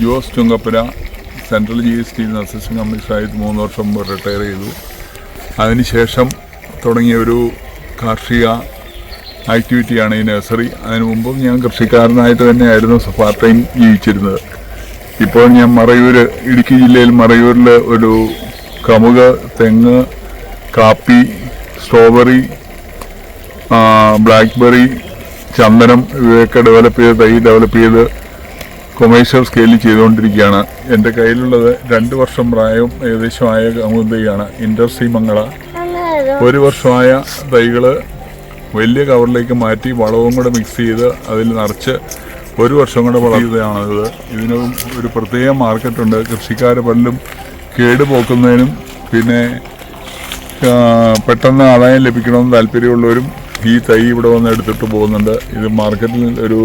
Jose Chungappura central G S T assistant കമ്മീഷണറായിട്ട് മൂന്ന് വർഷം മുമ്പ് റിട്ടയർ ചെയ്തു. അതിനുശേഷം തുടങ്ങിയ ഒരു കാർഷിക ആക്ടിവിറ്റിയാണ് ഈ നഴ്സറി. അതിനു മുമ്പും ഞാൻ കൃഷിക്കാരനായിട്ട് തന്നെയായിരുന്നു പാർട്ട് ടൈം ജീവിച്ചിരുന്നത്. ഇപ്പോൾ ഞാൻ മറയൂർ ഇടുക്കി ജില്ലയിൽ മറയൂരിൽ ഒരു കമുക് തെങ്ങ് കാപ്പി സ്ട്രോബെറി ബ്ലാക്ക്ബെറി ചന്ദനം ഇവയൊക്കെ ഡെവലപ്പ് ചെയ്ത് തൈ ഡെവലപ്പ് ചെയ്ത് കൊമേഴ്ഷ്യൽ സ്കെയിലിൽ ചെയ്തുകൊണ്ടിരിക്കുകയാണ്. എന്റെ കയ്യിലുള്ളത് രണ്ട് വർഷം പ്രായവും ഏകദേശമായ ആയ തൈയാണ് ഇൻഡർസി മംഗള ഒരു വർഷമായ തൈകൾ വലിയ കവറിലേക്ക് മാറ്റി വളവും കൂടെ മിക്സ് ചെയ്ത് അതിൽ നിറച്ച് ഒരു വർഷം കൂടെ വളർത്തുകയാണിത് ഇതിന് ഒരു പ്രത്യേക മാർക്കറ്റുണ്ട് കൃഷിക്കാർ പലരും കേട് പോക്കുന്നതിനും പിന്നെ പെട്ടെന്ന് ആദായം ലഭിക്കണമെന്ന് താല്പര്യമുള്ളവരും ഈ തൈ ഇവിടെ വന്ന് എടുത്തിട്ട് പോകുന്നുണ്ട്. ഇത് മാർക്കറ്റിൽ ഒരു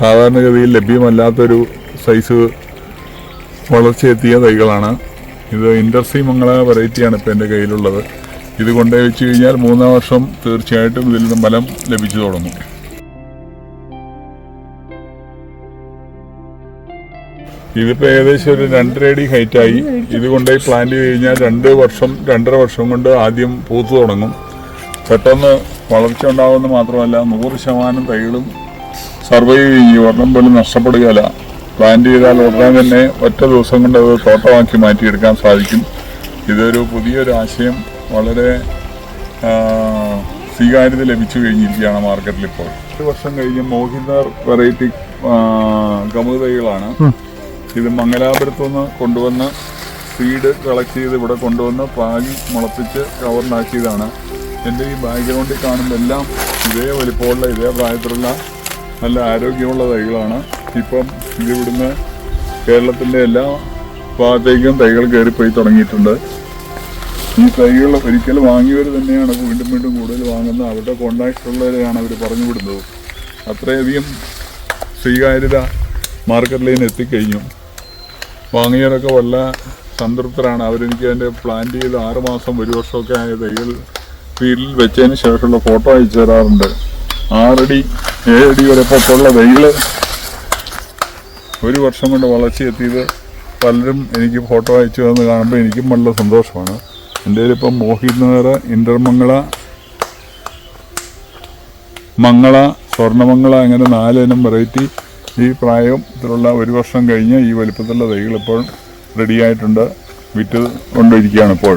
സാധാരണഗതിയിൽ ലഭ്യമല്ലാത്തൊരു സൈസ് വളർച്ചയെത്തിയ തൈകളാണ്. ഇത് ഇൻഡർസി മംഗള വെറൈറ്റിയാണ് ഇപ്പോൾ എന്റെ കയ്യിലുള്ളത്. ഇത് കൊണ്ടേ വെച്ച് കഴിഞ്ഞാൽ മൂന്നാം വർഷം തീർച്ചയായിട്ടും ഇതിൽ നിന്ന് ഫലം ലഭിച്ചു തുടങ്ങും. ഇതിപ്പോൾ ഏകദേശം ഒരു രണ്ടര അടി ഹൈറ്റായി ഇത് കൊണ്ടുപോയി പ്ലാന്റ് ചെയ്ത് കഴിഞ്ഞാൽ രണ്ട് വർഷം രണ്ടര വർഷം കൊണ്ട് ആദ്യം പൂത്തു തുടങ്ങും. പെട്ടെന്ന് വളർച്ച ഉണ്ടാകുമെന്ന് മാത്രമല്ല നൂറ് ശതമാനം തൈകളും സർവൈവ് ചെയ്യും ഒരെണ്ണം പോലും നഷ്ടപ്പെടുകയില്ല. പ്ലാന്റ് ചെയ്താൽ ഉടനെ തന്നെ ഒറ്റ ദിവസം കൊണ്ട് അത് തോട്ടമാക്കി മാറ്റിയെടുക്കാൻ സാധിക്കും. ഇതൊരു പുതിയൊരു ആശയം. വളരെ സ്വീകാര്യത ലഭിച്ചു കഴിഞ്ഞിരിക്കുകയാണ് മാർക്കറ്റിൽ ഇപ്പോൾ. ഒരു വർഷം കഴിഞ്ഞ് മോഹിന്ദർ വെറൈറ്റി കമുക് തൈകളാണ് ഇത് മംഗലാപുരത്തു നിന്ന് കൊണ്ടുവന്ന് സീഡ് കളക്ട് ചെയ്ത് ഇവിടെ കൊണ്ടുവന്ന് പാകി മുളപ്പിച്ച് കവറിലാക്കിയതാണ് എന്റെ ഈ ബാക്ക്ഗ്രൗണ്ടിൽ കാണുമ്പോൾ എല്ലാം ഇതേ വലിപ്പമുള്ള ഇതേ പ്രായത്തിലുള്ള നല്ല ആരോഗ്യമുള്ള തൈകളാണ്. ഇപ്പം ഇതിവിടുന്ന് കേരളത്തിന്റെ എല്ലാ ഭാഗത്തേക്കും തൈകൾ കയറിപ്പോയി തുടങ്ങിയിട്ടുണ്ട്. ഈ തൈകൾ ഒരിക്കൽ വാങ്ങിയവർ തന്നെയാണ് വീണ്ടും വീണ്ടും കൂടുതൽ വാങ്ങുന്നത്. അവരുടെ കോണ്ടാക്ട് ഉള്ളവരെയാണ് അവർ പറഞ്ഞു വിടുന്നത്. അത്രയധികം സ്വീകാര്യത മാർക്കറ്റിൽ നിന്ന് എത്തിക്കഴിഞ്ഞു. വാങ്ങിയവരൊക്കെ വല്ല സംതൃപ്തരാണ്. അവരെനിക്ക് അതിന്റെ പ്ലാൻ ചെയ്ത് ആറുമാസം ഒരു വർഷമൊക്കെ ആയ തൈകൾ ഫീൽഡിൽ വെച്ചതിന് ശേഷമുള്ള ഫോട്ടോ അയച്ചു തരാറുണ്ട്. ആറടി ഏഴടി വരെ പൊക്കമുള്ള തൈകൾ ഒരു വർഷം കൊണ്ട് വളർച്ചയെത്തിയത് പലരും എനിക്ക് ഫോട്ടോ അയച്ചു തന്ന് കാണുമ്പോൾ എനിക്കും വളരെ സന്തോഷമാണ്. എന്റെ ഇപ്പം നഗർ ഇന്റർമംഗള മംഗള സ്വർണമംഗള അങ്ങനെ നാലിനം വെറൈറ്റി. ഈ പ്രായത്തിലുള്ള ഒരു വർഷം കഴിഞ്ഞ് ഈ വലിപ്പത്തിലുള്ള തൈകൾ ഇപ്പോൾ റെഡിയായിട്ടുണ്ട് വിറ്റ് കൊണ്ടിരിക്കുകയാണ് ഇപ്പോൾ